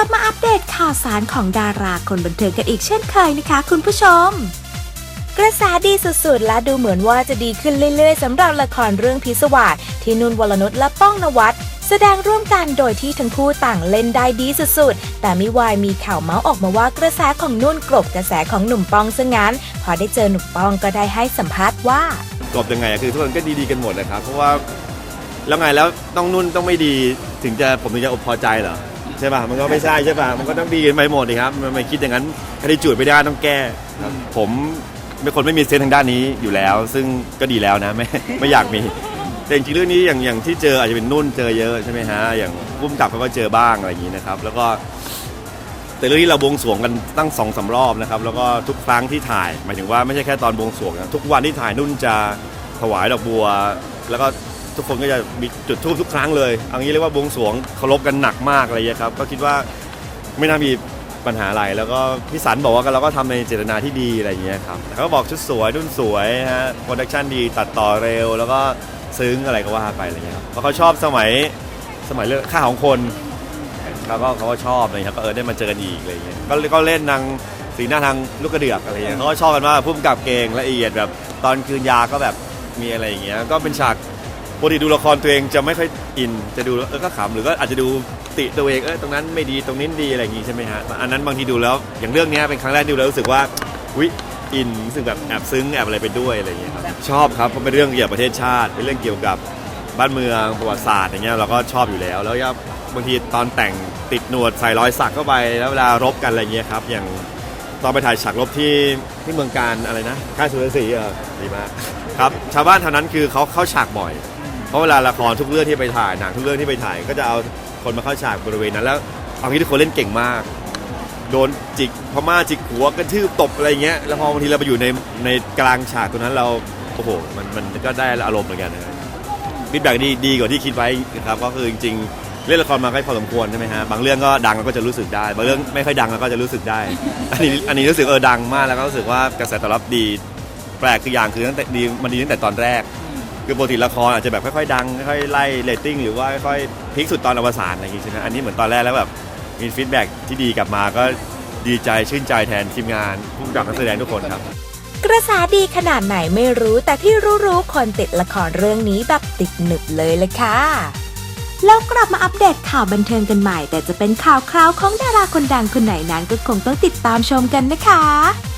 ลับมาอัปเดตข่าวสารของดาราคนบันเทิงกันอีกเช่นเคยนะคะ คุณผู้ชม กระแสดีสุดๆ และดูเหมือนว่าจะดีขึ้นเรื่อยๆสำหรับละครเรื่องพิศวาสที่นุ่นวรนุชและป้องนวัดแสดงร่วมกันโดยที่ทั้งคู่ต่างเล่นได้ดีสุดๆ แต่ม่วายมีข่าวเมาส์ออกมาว่ากระแสของนุ่นกลบกระแสของหนุ่มป้องซะงั้น พอได้เจอหนุ่มป้องก็ได้ให้สัมภาษณ์ว่ากบยังไงคือทุกคนก็ดีๆกันหมดนะครับเพราะว่าแล้วไงแล้วต้องนุ่นต้องไม่ดีถึงจะผมถึงจะอบพอใจเหรอ ใช่ป่ะมันก็ไม่ใช่ใช่ป่ะมันก็ต้องดีกันไปหมดเลยครับมันไม่คิดอย่างนั้นคดีจูดไม่ได้ต้องแก้ครับผมเป็นคนไม่มีเซนส์ทางด้านนี้อยู่แล้ว ซึ่งก็ดีแล้วนะไม่ไม่อยากมี แต่จริงๆเรื่องนี้อย่างอย่างที่เจออาจจะเป็นนุ่นเจอเยอะใช่ไหมฮะอย่างพุ่มกับเขาก็เจอบ้างอะไรอย่างนี้นะครับ แล้วก็ แต่เรื่องนี้เราบวงสรวงกันตั้งสองสารอบนะครับ แล้วก็ทุกครั้งที่ถ่ายหมายถึงว่าไม่ใช่แค่ตอนบวงสรวงนะทุกวันที่ถ่ายนุ่นจะถวายดอกบัว แล้วก็ ทุกคนก็จะมีจุดทูบทุกครั้งเลยเอันนี้เรียกว่าบวงสรวงเคารพกันหนักมากอะไรอย่างเงี้ยครับก็คิดว่าไม่น่ามีปัญหาอะไรแล้วก็พี่สันบอกว่าเราก็ทำในเจตนาที่ดีอะไรอย่างเงี้ยครับเขาก็บอกชุดสวยนุ่นสวยฮะโปรดักชันดีตัดต่อเร็ว แล้วก็ซึ้งอะไรก็ว่าไปอะไรอย่างเงี้ยครับเพราะเขาชอบสมัยสมัยเรื่องค่าของคนเขาก็เขาก็ชอบอะไรเงี้ยก็เออได้มาเจอกันอีกอะไรเงี้ยก็ก็เล่นนางสีหน้าทางลูกกระเดือกอะไรเงี้ยเขาก็ชอบกันมากพุ่มกับเก่งละเอียดแบบตอนคืนยาก็แบบมีอะไรอย่างเงี้ยก็เป็นฉาก ปกติดูละครตัวเองจะไม่ค่อยอินจะดูแล้วเออก็ขำหรือก็อาจจะดูติตัวเองเออตรงนั้นไม่ดีตรงนี้ดีอะไรอย่างงี้ใช่ไหมฮะอันนั้นบางทีดูแล้วอย่างเรื่องเนี้ยเป็นครั้งแรกที่ดูแล้วรู้สึกว่าวิอินรู้สึกแบบแอบซึ้งแอบอะไรไปด้วยอะไรอย่างเงี้ยครับชอบครับเพราะเป็นเรื่องเกี่ยวกับประเทศชาติเป็นเรื่องเกี่ยวกับบ้านเมืองประวัติศาสตร์อย่างเงี้ยเราก็ชอบอยู่แล้ว แล้วก็บางทีตอนแต่งติดหนวดใส่รอยสักเข้าไปแล้วเวลารบกันอะไรเงี้ยครับอย่างตอนไปถ่ายฉากรบที่ที่เมืองการอะไรนะค่ายสุรศรีเออดีมากครับชาวบ้านแถวนั้นคือเขาเข้าฉากบ่อย เพราะเวลาละครทุกเรื่องที่ไปถ่ายหนังทุกเรื่องที่ไปถ่าย ก็จะเอาคนมาเข้าฉากบริเวณนั้นแล้วเอางี้ทุกคนเล่นเก่งมาก โดนจิกพม่าจิกหัวกระทืบตบอะไรเงี้ยแล้วพอบางทีเราไปอยู่ในในกลางฉากตรงนั้นเราโอ้โหมันมันก็ได้อารมณ์เหมือนกันนะบฟีดแบ็กดีดีกว่าที่คิดไว้นะครับก็คือจริงๆเล่นละครมาก็พอสมควรใช่ไหมฮะบางเรื่องก็ดังเราก็จะรู้สึกได้ บางเรื่องไม่ค่อยดังเราก็จะรู้สึกได้ อันนี้อันนี้รู้สึกเออดังมากแล้วก็รู้สึกว่ากระแสตอบรับดี แปลกคืออย่างคือตั้งแต่ดีมันดีตั้งแต่ตอนแรก คือปกติละครอาจจะแบบค่อยๆดังค่อยๆไล่เรตติ้งหรือว่าค่อยๆพีคสุดตอนอวสานอะไรอย่างงี้ใช่ไหมอันนี้เหมือนตอนแรกแล้วแบบมีฟีดแบ็กที่ดีกลับมาก็ดีใจชื่นใจแทนทีมงานผู้กำกับนักแสดงทุกคนครับ กระแสดีขนาดไหนไม่รู้แต่ที่รู้ๆคนติดละครเรื่องนี้แบบติดหนึบเลยเลยค่ะ แล้วกลับมาอัปเดตข่าวบันเทิงกันใหม่ แต่จะเป็นข่าวคราวของดาราคนดังคนไหนนั้นก็คงต้องติดตามชมกันนะคะ